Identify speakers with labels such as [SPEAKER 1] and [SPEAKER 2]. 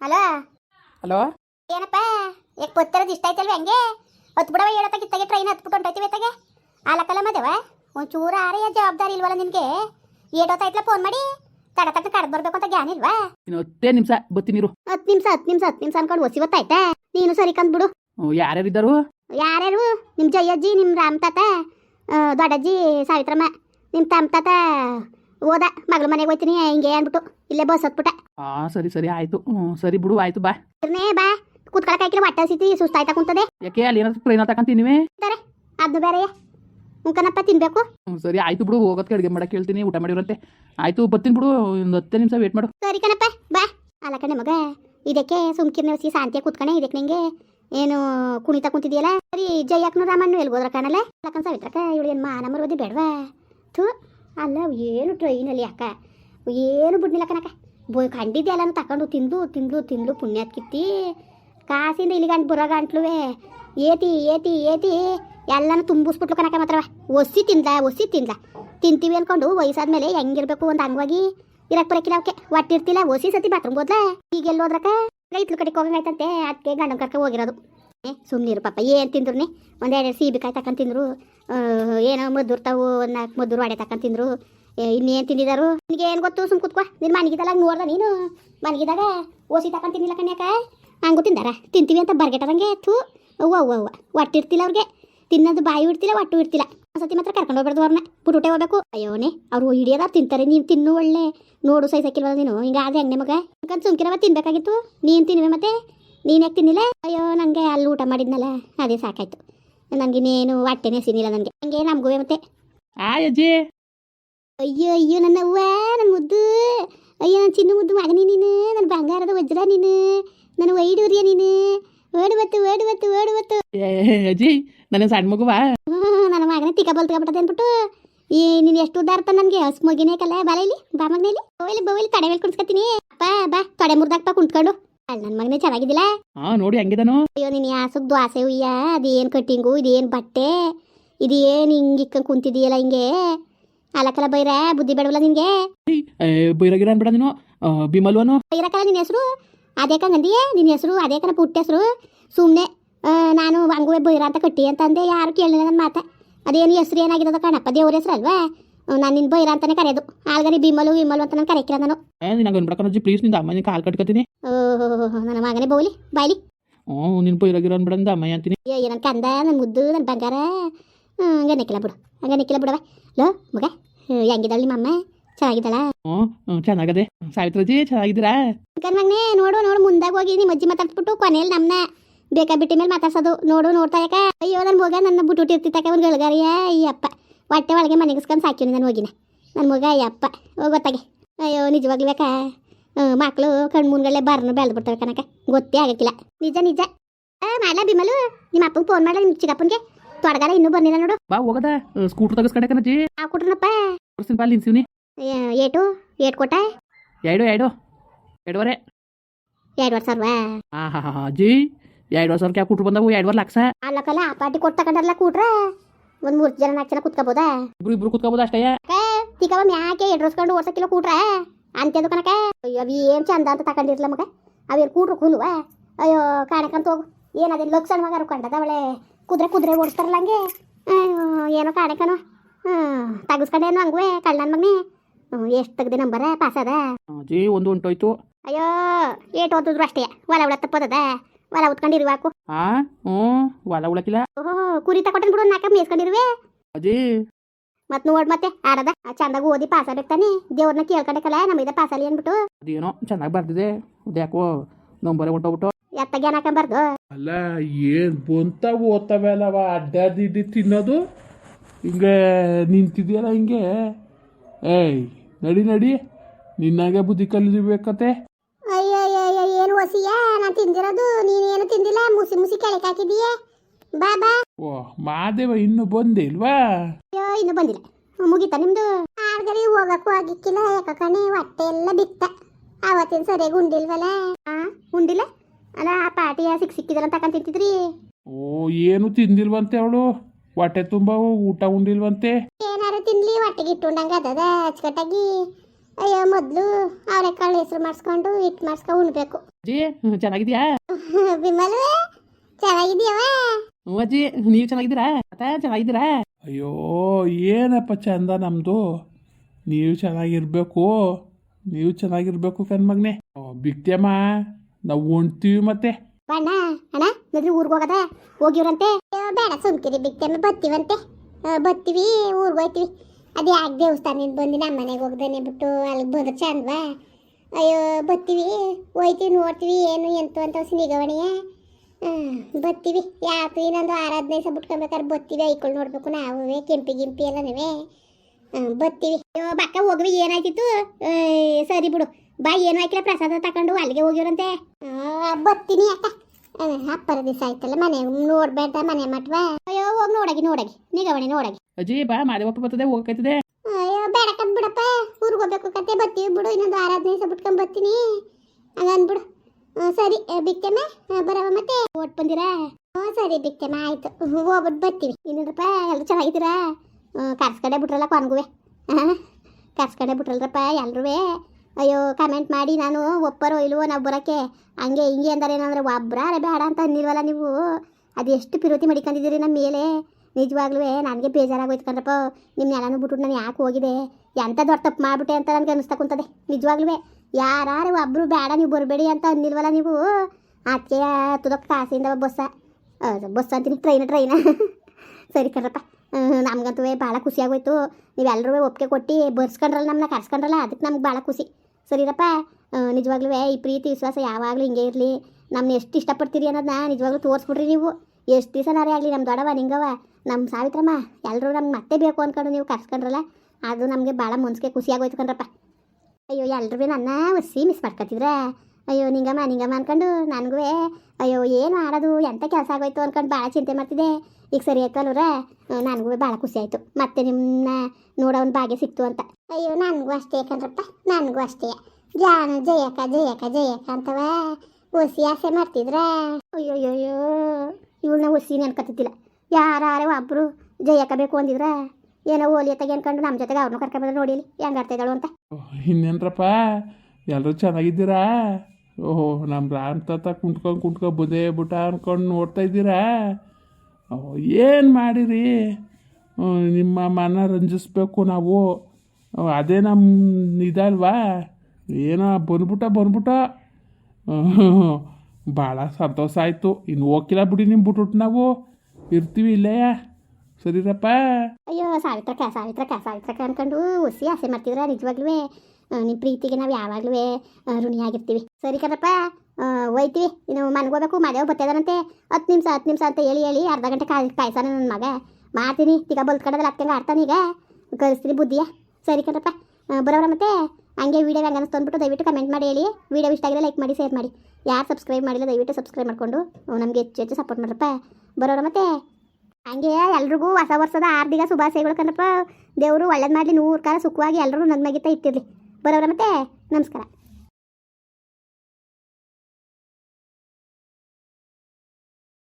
[SPEAKER 1] Hello?
[SPEAKER 2] Hello?
[SPEAKER 1] ಏನಪ್ಪ? ಯಾಕೆ ಪೊತ್ತಿರೋದು ಇಷ್ಟ ಆಯ್ತಲ್ವ ಹಂಗೆ? ಹತ್ತು ಬಿಡವ ಹೇಳತ್ತ ಇತ್ತಾಗೆ ಟ್ರೈನ್ ಹತ್ಬಿಟ್ಟು ಹೊಂಟೈತಿ ಬೇತಾಗೆ ಆಲಕ್ಕಲ್ಲ ಮದವ ಒಂಚೂರು ಆರೆಯ ಜವಾಬ್ದಾರಿ ಇಲ್ವಲ್ಲ ನಿನಗೆ? ಏಟೋತಾಯ್ತಲ್ಲ ಫೋನ್ ಮಾಡಿ? ತಡ ತಡ ಕಡ್ದು ಬರ್ಬೇಕು ಅಂತ ಜ್ಞಾನ ಇಲ್ವಾ?
[SPEAKER 2] ಇನ್ನು ಹತ್ತೇ ನಿಮಿಷ ಬತ್ತೀನಿರು
[SPEAKER 1] ಹತ್ತು ನಿಮಿಷ ಹತ್ತು ನಿಮಿಷ ಹತ್ತು ನಿಮಿಷ ಅನ್ಕೊಂಡು ಒಸಿವತ್ತಾಯ್ತಾ ನೀನು ಸರಿ ಕಂದ್ಬಿಡು
[SPEAKER 2] ಯಾರ್ಯಾರಿದ್ದಾರು
[SPEAKER 1] ಯಾರ್ಯಾರು ನಿಮ್ಮ ಜಯಜ್ಜಿ ನಿಮ್ಮ ರಾಮ್ ತಾತ ದೊಡ್ಡಜ್ಜಿ ಸಾವಿತ್ರಮ್ಮ ನಿಮ್ಮ ತಮ್ಮ ತಾತ ಹೋದ ಮಗಳ ಮನೆಗೆ ಹೋಯ್ತೀನಿ ಹಿಂಗೆ ಅಂದ್ಬಿಟ್ಟು ಇಲ್ಲೇ ಬಸ್ ಹತ್ಬಿಟ್ಟೆ.
[SPEAKER 2] ಆ ಸರಿ ಸರಿ ಆಯ್ತು. ಸರಿ ಬಿಡು ಆಯ್ತು ಬಾ.
[SPEAKER 1] ಇರ್ನೇ ಬಾ. ಕೂತ್ಕೊಳಕ್ ಹಾಕಿದ್ರೆ ಹೊಟ್ಟೆ ಸಿತಿ ಸುಸ್ತಾಯ್ತಾ ಕುಂತದೆ.
[SPEAKER 2] ಯಾಕೆ ಅಲ್ಲಿ ಏನಾದ್ರು ಟ್ರೈನ್ ತಗೊಂತೀನಿವೆ?
[SPEAKER 1] ಅದು ಬೇರೆ ಮುಖನಪ್ಪ ತಿನ್ಬೇಕು.
[SPEAKER 2] ಸರಿ ಆಯ್ತು ಬಿಡು ಹೋಗೋದಕ್ಕೆ ಅಡುಗೆ ಮಾಡಕ್ಕೆ ಹೇಳ್ತೀನಿ ಊಟ ಮಾಡಿರಂತೆ ಆಯ್ತು ಬರ್ತೀನಿ ಬಿಡು ಒಂದು ಹತ್ತು ನಿಮಿಷ ವೇಟ್ ಮಾಡು.
[SPEAKER 1] ಸರಿ ಕಣಪ್ಪ ಬಾ. ಅಲ್ಲ ಕಣೆ ಮಗ ಇದಕ್ಕೆ ಸುಮ್ಕಿರ್ನ ವಸಿ ಶಾಂತಿಯ ಕೂತ್ಕಣೆ ಇದಕ್ಕೆ ನಿಂಗೆ ಏನು ಕುಣಿತ ಕುಂತಿದೆಯಲ್ಲ? ಸರಿ ಜಯಕ್ಕನು ರಾಮಣ್ಣು ಎಲ್ಲಿ ಹೋದ್ರ ಕಾಣಲ್ಲ ಲಕ್ಕನ್ ಸಾವಿತ್ರಕ್ಕ ಇವಳು ಏನು ಮಾನ ಮರೋದಿ ಬೇಡವಾ? ಥೂ. ಅಲ್ಲ, ಏನು ಟ್ರೈನಲ್ಲಿ ಅಕ್ಕ ಏನು ಬಿಡ್ನಿಲ್ಲ ಕನಕ ಬೋ ಕಂಡಿದ್ದೆ ತಕೊಂಡು ತಿಂದು ತಿಂದು ತಿಂದು ಪುಣ್ಯದ ಕಿತ್ತಿ. ಕಾಸಿಂದ ಇಲ್ಲಿ ಗಂಟು ಬರೋ ಗಂಟ್ಲುವೆ ಏತಿ ಏತಿ ಏತಿ. ಎಲ್ಲಾನು ತುಂಬಿಸ್ಬಿಟ್ಲು ಕನಕ ಮಾತ್ರವ. ಒಸಿ ತಿಂದ ಒಸಿ ತಿಂದ್ಲ. ತಿಂತೀವಿ ಅನ್ಕೊಂಡು ವಯಸ್ಸಾದ್ಮೇಲೆ ಹೆಂಗಿರ್ಬೇಕು ಒಂದು ಹಂಗಾಗಿ ಇರಕ್ ಬರಕಿಲ್ಲ ಅವಕ್ಕೆ ಒಟ್ಟಿರ್ತಿಲ್ಲ, ಒಸಿ ಸತಿ ಬಾತ್ರೂಮ್ ಹೋದ್ಲ? ಈಗ ಎಲ್ಲಿ ಹೋದ್ರಕ್ಕ ರೈತ್ಲ ಕಡೆಗೆ ಹೋಗಂಗಾಯ್ತಂತೆ. ಅದಕ್ಕೆ ಗಂಡನ ಕರ್ಕ ಹೋಗಿರೋದು. ಸುಮ್ಮನಿರು ಪಾಪ. ಏನು ತಿಂದ್ರು ನೀ? ಎರಡು ಸೀಬಿಕಾಯಿ ತಕೊಂಡ್ ತಿಂದ್ರು. ಆ, ಏನೋ ಮದ್ದೂರ್ತಾವು ಒಂದು ನಾಲ್ಕು ಮದ್ದೂರು ಅಡೆ ತಕೊಂಡ್ ತಿಂದ್ರು. ಏ, ಇನ್ನೇನ್ ತಿಂದಿದಾರು? ನಿನಗೆ ಏನು ಗೊತ್ತು? ಸುಮ್ ಕುತ್ಕೋ. ನಿನ್ನ ಮನಗಿದಲ್ಲ ನೋಡ್ದ ನೀನು. ಮನಗಿದಾಗ ಓಸಿ ತಕೊಂಡ್ ತಿನ್ನಿಲ್ಲ ಕಣ್ಯಾಕ? ಹಂಗೂ ತಿಂದಾರ? ತಿಂತೀವಿ ಅಂತ ಬರ್ಗೆಟದಂಗೆ ಥೂ. ಅವ್ವ ಅವ್ವ ಅವ್ವ. ಒಟ್ಟಿರ್ತಿಲ್ಲ ಅವ್ರಿಗೆ. ತಿನ್ನೋದು ಬಾಯಿ ಇಡ್ತಿಲ್ಲ ಒಟ್ಟು ಇಡ್ತಿಲ್ಲ. ಸತಿ ಮಾತ್ರ ಕರ್ಕೊಂಡು ಹೋಗ್ಬಾರ್ದು ಅವ್ರನ್ನ ಪುಟುಟೆ ಹೋಗ್ಬೇಕು. ಅಯ್ಯೋನೆ ಅವ್ರು ಹಿಡಿಯೋದಾರು ತಿಂತಾರೆ. ನೀವು ತಿನ್ನು ಒಳ್ಳೆ. ನೋಡು ಸೈಸಕ್ಕಿಲ್ವಲ್ಲ ನೀನು. ಹಿಂಗಾದ್ರೆ ಹೆಂಗೆ ಮಗ. ಸುಮ್ಕಿರವ ತಿನ್ಬೇಕಾಗಿತ್ತು. ನೀನು ತಿನ್ವೆ ಮತ್ತೆ? ನೀನು ಯಾಕೆ ತಿನ್ನಿಲ್ಲ ಅಯ್ಯೋ ನನಗೆ ಅಲ್ಲಿ ಊಟ ಮಾಡಿದ್ನಲ್ಲ ಅದೇ ಸಾಕಾಯ್ತು. ನನಗಿನ್ನೇನು ಹೊಟ್ಟೆನೇ ಸಿನಿಲ್ಲ ನನಗೆ. ಹಂಗೆ ನಮಗೂ ಮತ್ತೆ?
[SPEAKER 2] ಅಜ್ಜಿ.
[SPEAKER 1] ಅಯ್ಯೋ ಅಯ್ಯೋ ನನ್ನ ಅವ್ವ ನನ್ನ ಮುದ್ದು. ಅಯ್ಯೋ ನನ್ನ ಚಿನ್ನ ಮುದ್ದು ಮಗನಿ ನೀನು ನನ್ನ ಬಂಗಾರದ ವಜ್ರ ನೀನು ನನ್ನ ವೈಡೂರ್ಯ ನೀನು. ಓಡು ಬತ್ತು ಓಡು ಬತ್ತು ಓಡು ಬತ್ತು.
[SPEAKER 2] ಅಜ್ಜಿ ನನ್ನ ಸಣ್ಣ ಮಗುವಾ?
[SPEAKER 1] ನನ್ನ ಮಗನ ತಿಕ್ಕ ಬಲ್ ತಗೊಬಿಟ್ಟದೆ ಅಂದ್ಬಿಟ್ಟು ಈ ನೀನು ಎಷ್ಟು ಉದ್ದಾರ್ತ ನನಗೆ? ಹಸ್ ಮಗಿನೇ ಕಲ್ಲ ಬಾಲ ಇಲ್ಲಿ ಬಾ ಮಗನೇಲಿ ಬೋಯ್ಲಿ ಬೋಯ್ಲಿ ತಡೆ ಮೇಲೆ ಕುಣ್ಸ್ಕೊತೀನಿ. ಅಪ್ಪ ಬಾ ತೊಡೆ ಮುರ್ದಾಕ್ಪ ಕುಂತ್ಕೊಂಡು. ಅಲ್ಲ ನನ್ನ ಮಗನೇ ಚೆನ್ನಾಗಿದ್ದಿಲ್ಲ?
[SPEAKER 2] ಹಾ ನೋಡಿ ಹಂಗಿದಾನು.
[SPEAKER 1] ಅಯ್ಯೋ ನೀನು ಯಾಸಕ್ ದ್ವಾಸೆ ಉಯ್ಯ ಅದೇನು ಕಟ್ಟಿಂಗು ಇದೇನು ಬಟ್ಟೆ ಇದೇನು ಹಿಂಗೆ ಇಕ್ಕ ಕುಂತಿದೀಯಲ್ಲ ಹಿಂಗೆ? ಅಲಕಲ ಬೈರ ಬುದ್ಧಿ ಬೇಡವಲ್ಲ ನಿನಗೆ?
[SPEAKER 2] ಬೈರಾಗಿರ ಅನ್ಬೇಡ ನೀನು. ಬಿಮಲ್ವನು
[SPEAKER 1] ಬೈರಕಲ್ಲ ನಿನ್ನ ಹೆಸರು? ಅದೇ ಕಂಗಂದಿಯೇ ನಿನ್ನ ಹೆಸರು ಅದೇ ಕಣ ಪುಟ್ಟ ಹೆಸರು. ಸುಮ್ಮನೆ ನಾನು ಹಂಗುವೆ ಬೈರ ಅಂತ ಕಟ್ಟಿ ಅಂತ ಅಂದೆ ಯಾರು ಕೇಳಲಿಲ್ಲ ನನ್ನ ಮಾತ. ಅದೇನು ಹೆಸರು ಏನಾಗಿರೋದ ಕಣಪ್ಪ ದೇವ್ರ ಹೆಸರು ಅಲ್ವಾ? ನಾನು ನಿನ್ನ ಬೈರ ಅಂತಾನೆ ಕರೆಯೋದು. ಆಲ್ಗರಿ ಬಿಮಲು ವಿಮಲು ಅಂತ ನಾನು ಕರೆಯಕ್ಕಿಲ್ಲ ನಾನು.
[SPEAKER 2] ಏ ನಿನಗೆ ಅನ್ಬಿಡಕ ಅಜ್ಜಿ ಪ್ಲೀಸ್ನಿಂದ ಅಮ್ಮನ ಕಾಲು ಕಟ್ಕೊತೀನಿ?
[SPEAKER 1] ಓಹ್ ನನ್ನ ಮಗನೇ ಬೋಲಿ ಬಾಯ್ಲಿ.
[SPEAKER 2] ಹ್ಞೂ ನಿನ್ನ ಬೈರಾಗಿರೋ ಅನ್ಬೇಡ ಅಂದ ಅಮ್ಮ ಅಂತೀನಿ.
[SPEAKER 1] ಅಯ್ಯೋ ನನ್ನ ಕಂದ ನನ್ನ ಮುದ್ದು ನನ್ನ ಬಂಗಾರ. ಹಂಗೆ ನಿಕ್ಕಿಲ್ಲ ಬಿಡು ಹಂಗೆ ನಿಕ್ಕಿಲ್ಲ ಬಿಡವ ಲೋ ಮಗ ಹ್ಮ್, ಹೆಂಗಿದ್ದಾಳೆ ನಿಮ್ಮ ಅಮ್ಮ? ಚೆನ್ನಾಗಿದ್ದಾಳ?
[SPEAKER 2] ಹ್ಞೂ ಚೆನ್ನಾಗದೆ. ಸಾವಿತ್ರಜಿ ಚೆನ್ನಾಗಿದ್ದೀರಾ?
[SPEAKER 1] ಮಗನೇ ನೋಡು ನೋಡು ಮುಂದಾಗ ಹೋಗಿ ನಿಮ್ಮ ಅಜ್ಜಿ ಮಾತಾಡ್ಬಿಟ್ಟು ಕೊನೆಯಲ್ಲಿ ನಮ್ಮನ್ನ ಬೇಕಾ ಬಿಟ್ಟ ಮೇಲೆ ಮಾತಾಡ್ಸೋದು. ನೋಡು ನೋಡ್ತಾ ಯಾಕ? ಅಯ್ಯೋ ನನ್ನ ಮಗ ನನ್ನ ಬಿಟ್ಟು ಇರ್ತಿತ್ತಕ ಒಂದು ಗಳಿಗಾರಿಯ? ಅಯ್ಯಪ್ಪ. ಹೊಟ್ಟೆ ಒಳಗೆ ಮನೆಗಿಸ್ಕೊಂಡು ಸಾಕಿವ್ನಿ ನಾನು ಹೋಗಿನ. ನನ್ನ ಮಗ ಅಯ್ಯಪ್ಪ. ಗೊತ್ತಾಗೆ. ಅಯ್ಯೋ ನಿಜವಾಗ್ಲೂ ಬೇಕಾ ಮಕ್ಕಳು ಕಣ್ಣು ಮುಂದ್ಗಡೆ ಬರ್ನು ಬೆಳೆದು ಬಿಡ್ತಾರೆ ಕನಕ ಗೊತ್ತೇ ಆಗಕ್ಕಿಲ್ಲ. ನಿಜ ನಿಜ. ಮಾಡ್ಲಾ ಬಿಮಲು? ನಿಮ್ಮ ಅಪ್ಪಂಗೆ ಫೋನ್ ಮಾಡ್ಲಾ ನಿಮ್ಮ ಚಿಕ್ಕಪ್ಪನಿಗೆ ತೊಡಗಾರ ಇನ್ನೂ ಬಂದಿಲ್ಲ ನೋಡು.
[SPEAKER 2] ಬಾ ಹೋಗದ. ಸ್ಕೂಟರ್ ತಗಸ್ಕಡೆ
[SPEAKER 1] ಆ ಕೊಟ್ರನಪ್ಪ
[SPEAKER 2] ಕೊಡ್ಸಿನ ಬಾ
[SPEAKER 1] ನಿನ್ಸಿವ್ನಿ ಏಟು? ಏಟ್ ಕೊಟ್ಟ?
[SPEAKER 2] ಎರಡು ಎರಡು. ಎರಡುವರೆ.
[SPEAKER 1] ಎರಡುವರೆ ಸಾವಿರ
[SPEAKER 2] ಹಾ ಹಾ ಹಾ ಅಜ್ಜಿ. ಎರಡುವರೆ ಸಾವಿರ ಕ್ಯಾಬ್ ಕೊಟ್ರು ಬಂದವು ಎರಡುವರೆ ಲಕ್ಷ.
[SPEAKER 1] ಅಲ್ಲಕ್ಕಲ್ಲ ಆ ಪಾರ್ಟಿ ಕೊಟ್ಟು ತಗೊಂಡಲ್ಲ ಕೂಟ್ರ ಒಂದು ಮೂರು ಜನ ನಾಲ್ಕು ಜನ ಕುತ್ಕೋಬೋದಾ?
[SPEAKER 2] ಇಬ್ರು ಇಬ್ರು ಕುತ್ಕೋಬೋದು ಅಷ್ಟೇ.
[SPEAKER 1] ತಿಕ್ಕವ ಮ್ಯಾಕೆ ಎಡ್ರಸ್ಕೊಂಡು ಓಡ್ಸಕ್ಕಿಲ್ಲ ಕೂಟ್ರ? ಅಂತ್ಯದು ಕನಕ ಅಯ್ಯೋ ಅವಿ ಏನ್ ಚಂದ ಅಂತ ತಕೊಂಡಿರ್ಲ ಮಗ. ಅವೇನು ಕೂಟ್ರು ಕೂಲುವ ಅಯ್ಯೋ ಕಾಣಕಂತ ಹೋಗು. ಏನದೇ ಲಕ್ಷಣ ಮಗ ಅರ್ಕೊಂಡದ ಅವಳೆ? ಕುದುರೆ ಕುದುರೆ ಓಡಿಸ್ತಾರಲ್ಲ ಹಂಗೆ. ಏನೋ ಕಾಣಕನು. ಹ್ಞೂ ತಗಸ್ಕೊಂಡೇನು ಹಂಗುವೆ ಕಳ್ಳ ನನ್ನ ಮಗನೇ ಎಷ್ಟು ತೆಗ್ದೆ ನಂಬರ? ಪಾಸ್ ಅದ?
[SPEAKER 2] ಅಜ್ಜಿ ಒಂದು ಉಂಟೋಯ್ತು.
[SPEAKER 1] ಅಯ್ಯೋ ಏಟ್ ಓದಿದ್ರು ಅಷ್ಟೇ. ಹೊಲ ಒಳ ತಪ್ಪದದ? ಹೊಲ ಉತ್ಕೊಂಡಿರುವಾಕು
[SPEAKER 2] ಹಾಂ ಹ್ಞೂ ಹೊಲ ಉಳಕಿಲ್ಲ.
[SPEAKER 1] ಓಹೋ ಕುರಿ ತಕೊಟ್ಟನ್ ಬಿಡು ನಾಕ ಮೇಸ್ಕೊಂಡಿರುವೆ
[SPEAKER 2] ಅಜ್ಜಿ
[SPEAKER 1] ಮತ್ ನೋಡ್ ಮತ್ತೆ ಆಡದ ಚಂದಾಗ ಓದಿ ಪಾಸ್ ಆಗ್ತಾನೆ ದೇವ್ರನ್ನ ಕೇಳ್ಕೊಂಡಕ್ಕಲ್ಲ ನಮ್ಮಿದ ಪಾಸ್ ಅಲ್ಲಿ ಅಂದ್ಬಿಟ್ಟು.
[SPEAKER 2] ಅದೇನೋ ಚೆನ್ನಾಗಿ ಬರ್ತಿದೆ ಅದ್ಯಾಕೋ ನಂಬರ್ ಹೊಂಟೋಗ್ಬಿಟ್ಟು
[SPEAKER 1] ಎತ್ತಗೆ ಬರ್ದು.
[SPEAKER 3] ಅಲ್ಲ ಏನ್ ಬಂತ ಓದ್ತವೆ ಅಲ್ಲವ ಅಡ್ಡಾದಿಡ್ಡಿ ತಿನ್ನೋದು? ಹಿಂಗ ನಿಂತಿದೆಯಲ್ಲ ಹಿಂಗೆ? ಏಯ್ ನಡಿ ನಡಿ. ನಿನ್ನಾಗೆ ಬುದ್ಧಿ ಕಲಿಬೇಕತೆ.
[SPEAKER 1] ಏನು ಹಸಿಯ? ನಾನು ತಿಂದಿರೋದು ನೀನೇನು ತಿಂದಿಲ್ಲ? ಮುಸಿ ಮುಸಿ ಕೆಳಕ್ ಹಾಕಿದೀಯ ಬಾ ಬಾ.
[SPEAKER 3] ಓ ಮಾದೇವ ಇನ್ನು ಬಂದೆ ಇಲ್ವಾ?
[SPEAKER 1] ಅಯ್ಯೋ ಇನ್ನು ಬಂದಿಲ್ಲ. ಮುಗಿತ ನಿಮ್ದು? ಆರ್ಗರಿ ಹೋಗಕ್ಕೂ ಆಗಿಕ್ಕಿಲ್ಲ. ಯಾಕ ಕಣೆ ಹೊಟ್ಟೆ ಎಲ್ಲ ಬಿತ್ತ. ಅವತ್ತಿನ ಸರಿಯಾಗಿ ಉಂಡಿಲ್ವಲ್ಲ? ಆ ಉಂಡಿಲ್ಲ? ಅಲ್ಲ ಆ ಪಾಟಿಯ ಸಿಕ್ ಸಿಕ್ಕಿದ್ರ ತಕೊಂಡ್ ತಿಂತಿದ್ರಿ?
[SPEAKER 3] ಓ ಏನು ತಿಂದಿಲ್ವಂತೆ ಅವಳು? ಹೊಟ್ಟೆ ತುಂಬ ಊಟ ಉಂಡಿಲ್ವಂತೆ?
[SPEAKER 1] ಏನಾರು ತಿನ್ಲಿ ಹೊಟ್ಟೆಗೆ ಇಟ್ಟುಂಡಂಗ ಅದದ ಅಚ್ಚುಕಟ್ಟಾಗಿ. ಅಯ್ಯೋ ಮೊದಲು ಅವರೆಕಾಳು ಹೆಸರು ಮಾಡಿಸ್ಕೊಂಡು ಹಿಟ್ಟು ಮಾಡಿಸ್ಕೊಂಡು ಉಣ್ಬೇಕು.
[SPEAKER 2] ಅಜ್ಜಿ ಚೆನ್ನಾಗಿದ್ಯಾ?
[SPEAKER 1] ವಿಮಲ್ ಚೆನ್ನಾಗಿದ್ಯವ
[SPEAKER 2] ಹ್ಞೂ ಅಜ್ಜಿ ನೀವು ಚೆನ್ನಾಗಿದ್ದೀರಾ? ಅತ್ತ ಚೆನ್ನಾಗಿದ್ದೀರಾ?
[SPEAKER 3] ಅಯ್ಯೋ ಏನಪ್ಪ ಚಂದ ನಮ್ಮದು ನೀವು ಚೆನ್ನಾಗಿರ್ಬೇಕು. ನೀವು ಚೆನ್ನಾಗಿರ್ಬೇಕು ಕಣ್ಮಗ್ನೆ. ಬಿಕ್ತಿಯಮ್ಮ ನಾವು ಉಣ್ತೀವಿ ಮತ್ತೆ.
[SPEAKER 1] ಬಣ್ಣ ಅಣ್ಣ ನದ್ರಿ ಊರಿಗೆ ಹೋಗದ? ಹೋಗಿವ್ರಂತೆ? ಬೇಡ ಸುಮ್ಕಿರಿ ಬಿಗ್ತೇನೆ ಬತ್ತೀವಂತೆ ಬತ್ತೀವಿ ಊರಿಗೆ ಹೋಯ್ತೀವಿ. ಅದು ಯಾಕೆ ದೇವಸ್ಥಾನದಿಂದ ಬಂದು ನಮ್ಮ ಮನೆಗೆ ಹೋಗ್ದೇನೆ ಬಿಟ್ಟು ಅಲ್ಲಿಗೆ ಬಂದ್ರೆ ಚಂದವಾ? ಅಯ್ಯೋ, ಬತ್ತೀವಿ, ಹೋಯ್ತೀವಿ, ನೋಡ್ತೀವಿ, ಏನು ಎಂತು ಅಂತ ನಿಗವಣಿಯ ಬತ್ತೀವಿ ಯಾತು ಇನ್ನೊಂದು ಆರು ಹದಿನೈದು ಸಹ ಬಿಟ್ಕೊಬೇಕಾದ್ರೆ ಬತ್ತೀವಿ ಐಕೊಂಡು ನೋಡ್ಬೇಕು ನಾವು ಕೆಂಪಿ ಗಿಂಪಿ ಎಲ್ಲನವೇ. ಬತ್ತೀವಿ. ಅಯ್ಯೋ, ಬಕ್ಕ ಹೋಗ್ವಿ, ಏನಾಯ್ತಿತ್ತು? ಸರಿ ಬಿಡು. ಬಾ, ಏನು ಹಾಕಿಲ್ಲ ಪ್ರಸಾದ ತಕೊಂಡು ಅಲ್ಲಿಗೆ ಹೋಗಿರಂತೆ ಬತ್ತೀನಿ ಅಕ್ಕ. ಅಪ್ಪರ ದಿವಸ ಆಯ್ತಲ್ಲ, ಮನೆ ನೋಡ್ಬೇಡ ಮನೆ ಮಟ್ವಾ. ಅಯ್ಯೋ, ಹೋಗಿ ನೋಡಾಗಿ ನೋಡಾಗಿ, ನಿಗವಣಿ ನೋಡಾಗಿ.
[SPEAKER 2] ಅಜ್ಜಿ, ಬಾ, ಮಾದೇವಪ್ಪ ಬರ್ತದೆ, ಹೋಗಕೈತದೆ.
[SPEAKER 1] ಊರಿಗೆ ಹೋಗ್ಬೇಕು ಕತೆ, ಬರ್ತೀವಿ ಬಿಡು, ಇನ್ನೊಂದು ಆರಾಧನೆ ದಿವಸ ಬಿಟ್ಕೊಂಡ್ ಬರ್ತೀನಿ. ಹಂಗನ್ಬಿಡು ಸರಿ ಬಿಕ್ತಮ್ಮ ಬರವ ಮತ್ತೆ. ಓಟ್ ಬಂದಿರಾ? ಹ್ಞೂ ಸರಿ ಬಿಕ್ತಮ್ಮ ಆಯ್ತು. ಹೋಗ್ಬಿಟ್ಟು ಬರ್ತೀವಿ. ಇನ್ನೂರಪ್ಪ ಎಲ್ಲರೂ ಚೆನ್ನಾಗಿದ್ದೀರಾ? ಕರ್ಸ್ಕಡೆ ಬಿಟ್ರಲ್ಲ ಕೊನ್ಗುವೆ ಕರ್ಸ್ಕಡೆ ಬಿಟ್ರಲ್ರಪ್ಪ ಎಲ್ರೂ ಅಯ್ಯೋ ಕಮೆಂಟ್ ಮಾಡಿ ನಾನು ಒಪ್ಪರೋ ಇಲ್ವೋ ನಾವು ಬರೋಕ್ಕೆ? ಹಂಗೆ ಹಿಂಗೆ ಅಂದರೆ ಏನಂದ್ರೆ ಒಬ್ಬರಾರೆ ಬೇಡ ಅಂತ ಅಂದಿಲ್ವಲ್ಲ ನೀವು? ಅದು ಎಷ್ಟು ಪಿರೋತಿ ಮಡಿಕೊಂಡಿದ್ದೀರಿ ನಮ್ಮ ಮೇಲೆ? ನಿಜವಾಗ್ಲೂ ನನಗೆ ಬೇಜಾರಾಗೋಯ್ತು ಕಣ್ರಪ್ಪ. ನಿಮ್ಮ ಎಲ್ಲನೂ ಬಿಟ್ಬಿಟ್ಟು ನಾನು ಯಾಕೆ ಹೋಗಿದೆ ಎಂಥ ದೊಡ್ಡ ತಪ್ಪು ಮಾಡ್ಬಿಟ್ಟೆ ಅಂತ ನನಗೆ ಅನಿಸ್ತಾ ಕುಂತದೆ. ನಿಜವಾಗ್ಲೂ ಯಾರು ಒಬ್ಬರು ಬೇಡ, ನೀವು ಬರಬೇಡಿ ಅಂತ ಅಂದಿಲ್ವಲ್ಲ ನೀವು? ಅದಕ್ಕೆ ತುದಕ್ಕೆ ಕಾಸಿಂದ ಬಸ್ಸ. ಬಸ್ ಅಂತೀನಿ ಟ್ರೈನ್ ಟ್ರೈನ ಸರಿ ಕಣ್ರಪ್ಪ ನಮ್ಗಂತೂ ಭಾಳ ಖುಷಿ ಆಗೋಯ್ತು. ನೀವೆಲ್ಲರೂ ಒಪ್ಪಿಗೆ ಕೊಟ್ಟು ಬರ್ಸ್ಕೊಂಡ್ರಲ್ಲ ನಮ್ಮನ್ನ ಕರ್ಸ್ಕೊಂಡ್ರಲ್ಲ, ಅದಕ್ಕೆ ನಮ್ಗೆ ಭಾಳ ಖುಷಿ. ಸರಿರಪ್ಪ ನಿಜವಾಗ್ಲೂ ಈ ಪ್ರೀತಿ, ವಿಶ್ವಾಸ ಯಾವಾಗಲೂ ಹಿಂಗೆ ಇರಲಿ. ನಮ್ಮನ್ನ ಎಷ್ಟು ಇಷ್ಟಪಡ್ತೀರಿ ಅನ್ನೋದನ್ನ ನಿಜವಾಗ್ಲೂ ತೋರಿಸ್ಬಿಡ್ರಿ ನೀವು. ಎಷ್ಟು ದಿವಸನಾರೇ ಆಗಲಿ ನಮ್ಮ ದೊಡವ ನಿಂಗವ ನಮ್ಮ ಸಾವಿತ್ರಮ್ಮ ಎಲ್ಲರೂ ನಮ್ಗೆ ಮತ್ತೆ ಬೇಕು ಅಂದ್ಕೊಂಡು ನೀವು ಕರ್ಸ್ಕೊಂಡ್ರಲ್ಲ. ಅದು ನಮಗೆ ಭಾಳ ಮುಂಚೆ ಖುಷಿ ಆಗೋಯ್ತು ಕಣ್ರಪ್ಪ. ಅಯ್ಯೋ ಎಲ್ರೂ ನನ್ನ ಒಸಿ ಮಿಸ್ ಮಾಡ್ಕೊತಿದ್ರೆ ಅಯ್ಯೋ, ನಿಂಗಮ್ಮ ನಿಂಗಮ್ಮ ಅನ್ಕೊಂಡು ನನಗೂ ಅಯ್ಯೋ, ಏನು ಮಾಡೋದು ಎಂಥ ಕೆಲಸ ಆಗೋಯ್ತು ಅನ್ಕೊಂಡು ಭಾಳ ಚಿಂತೆ ಮಾಡ್ತಿದ್ದೆ. ಈಗ ಸರಿ ಆಯ್ತಲ್ವ್ರ ನನಗೂ ಭಾಳ ಖುಷಿ ಆಯಿತು. ಮತ್ತೆ ನಿಮ್ಮನ್ನ ನೋಡೋ ಒಂದು ಭಾಗ್ಯ ಸಿಕ್ತು ಅಂತ. ಅಯ್ಯೋ, ನನಗೂ ಅಷ್ಟೇ ಕಣ್ರಪ್ಪ, ನನಗೂ ಅಷ್ಟೇ. ಜಾನ ಜಯಕ ಜಯಕ ಜಯಕ ಅಂತವ ಒಸಿ ಆಸೆ ಮಾಡ್ತಿದ್ರೆ? ಅಯ್ಯೋ ಅಯ್ಯೋ ಇವಳನ್ನ ಒಸಿ ನೆನ್ಕತ್ತಿದ್ದಿಲ್ಲ. ಯಾರು ಒಬ್ಬರು ಜಯಕ ಬೇಕು ಅಂದಿದ್ರ ಏನೋ ಓಲಿ ಅತ್ತಾಗೆ ಅನ್ಕೊಂಡು ನಮ್ಮ ಜೊತೆಗೆ ಅವ್ರನ್ನೂ ಕರ್ಕೊಂಡ್ಬಂದ್ರೆ ನೋಡಿಲಿ ಹೆಂಗಾಡ್ತಾ ಇದ್ದಾಳು ಅಂತ.
[SPEAKER 3] ಇನ್ನೇನ್ರಪ್ಪ ಎಲ್ಲರೂ ಚೆನ್ನಾಗಿದ್ದೀರಾ? ಓಹೋ ನಮ್ಮ ರಾಮ್ ತಾತ ಕುಂಟ್ಕೊಂಡು ಕುಂಟ್ಕೊಂಡು ಬುದೇ ಬುಟ ಅನ್ಕೊಂಡು ನೋಡ್ತಾ ಇದ್ದೀರಾ? ಏನು ಮಾಡಿರಿ? ನಿಮ್ಮ ಮನ ರಂಜಿಸ್ಬೇಕು ನಾವು. ಅದೇ ನಮ್ಮ ಇದಲ್ವಾ ಏನೋ ಬಂದ್ಬಿಟ್ಟ ಬಂದ್ಬಿಟ್ಟ. ಭಾಳ ಸಂತೋಷ ಆಯಿತು. ಇನ್ನು ಹೋಗಿಲ್ಲ ಬಿಡಿ ನಿಮ್ಮ ಬಿಟ್ಬಿಟ್ಟು ನಾವು. ಇರ್ತೀವಿ ಇಲ್ಲೇ ಸರಿರಪ್ಪ
[SPEAKER 1] ಅಯ್ಯೋ, ಸಾವಿತ್ರಕ್ಕ ಸಾವಿತ್ರಕ್ಕ ಸಾವಿತ್ರಕ್ಕ ಅನ್ಕೊಂಡು ಹುಸಿ ಆಸೆ ಮಾಡ್ತಿದ್ರ ನಿಜವಾಗ್ಲೂ ನಿಮ್ಮ ಪ್ರೀತಿಗೆ ನಾವು ಯಾವಾಗಲೂ ಋಣಿಯಾಗಿರ್ತೀವಿ. ಸರಿ ಕರಪ್ಪ ಒಯ್ತೀವಿ ಇನ್ನು ಮನ್ಗೋಬೇಕು ಮದುವೆ ಬರ್ತದಂತೆ ಹತ್ತು ನಿಮಿಷ ಹತ್ತು ನಿಮಿಷ ಅಂತ ಹೇಳಿ ಹೇಳಿ ಅರ್ಧ ಗಂಟೆ ಕಾಯ್ ಕಾಯ್ಸಾನ ನನ್ನ ಮಗ. ಮಾಡ್ತೀನಿ. ಈಗ ಬಲ್ತ್ಕಡದಲ್ಲಿ ಅತ್ತಂಗ ಆಡ್ತಾನೆ ಈಗ. ಕಳಿಸ್ತೀನಿ ಬುದ್ಧಿಯ. ಸರಿ ಕಣಪ್ಪ ಬರೋರ ಮತ್ತೆ? ಹಂಗೆ ವೀಡಿಯೋ ಹಂಗೆ ಅನಿಸ್ತು ದಯವಿಟ್ಟು ಕಮೆಂಟ್ ಮಾಡಿ, ಹೇಳಿ. ವೀಡಿಯೋ ಇಷ್ಟ ಆಗಿದೆ ಲೈಕ್ ಮಾಡಿ ಶೇರ್ ಮಾಡಿ. ಯಾರು ಸಬ್ಸ್ಕ್ರೈಬ್ ಮಾಡಿಲ್ಲ, ದಯವಿಟ್ಟು ಸಬ್ಸ್ಕ್ರೈಬ್ ಮಾಡಿಕೊಂಡು ನಮಗೆ ಹೆಚ್ಚು ಹೆಚ್ಚು ಸಪೋರ್ಟ್ ಮಾಡ್ರಪ್ಪ. ಬರೋರ ಮತ್ತೆ? ಹಂಗೆ ಎಲ್ರಿಗೂ ಹೊಸ ವರ್ಷದ ಆರ್ದಿಗ ಶುಭಾಶಯಗಳು ಕಣಪ್ಪ ದೇವರು ಒಳ್ಳೇದು ಮಾಡಲಿ. ನೂರು ಕಾಲ ಸುಖವಾಗಿ ಎಲ್ಲರೂ ನಗ್ನಗಿತ ಇತ್ತಿರಲಿ ಬರೋರ ಮತ್ತೆ? ನಮಸ್ಕಾರ.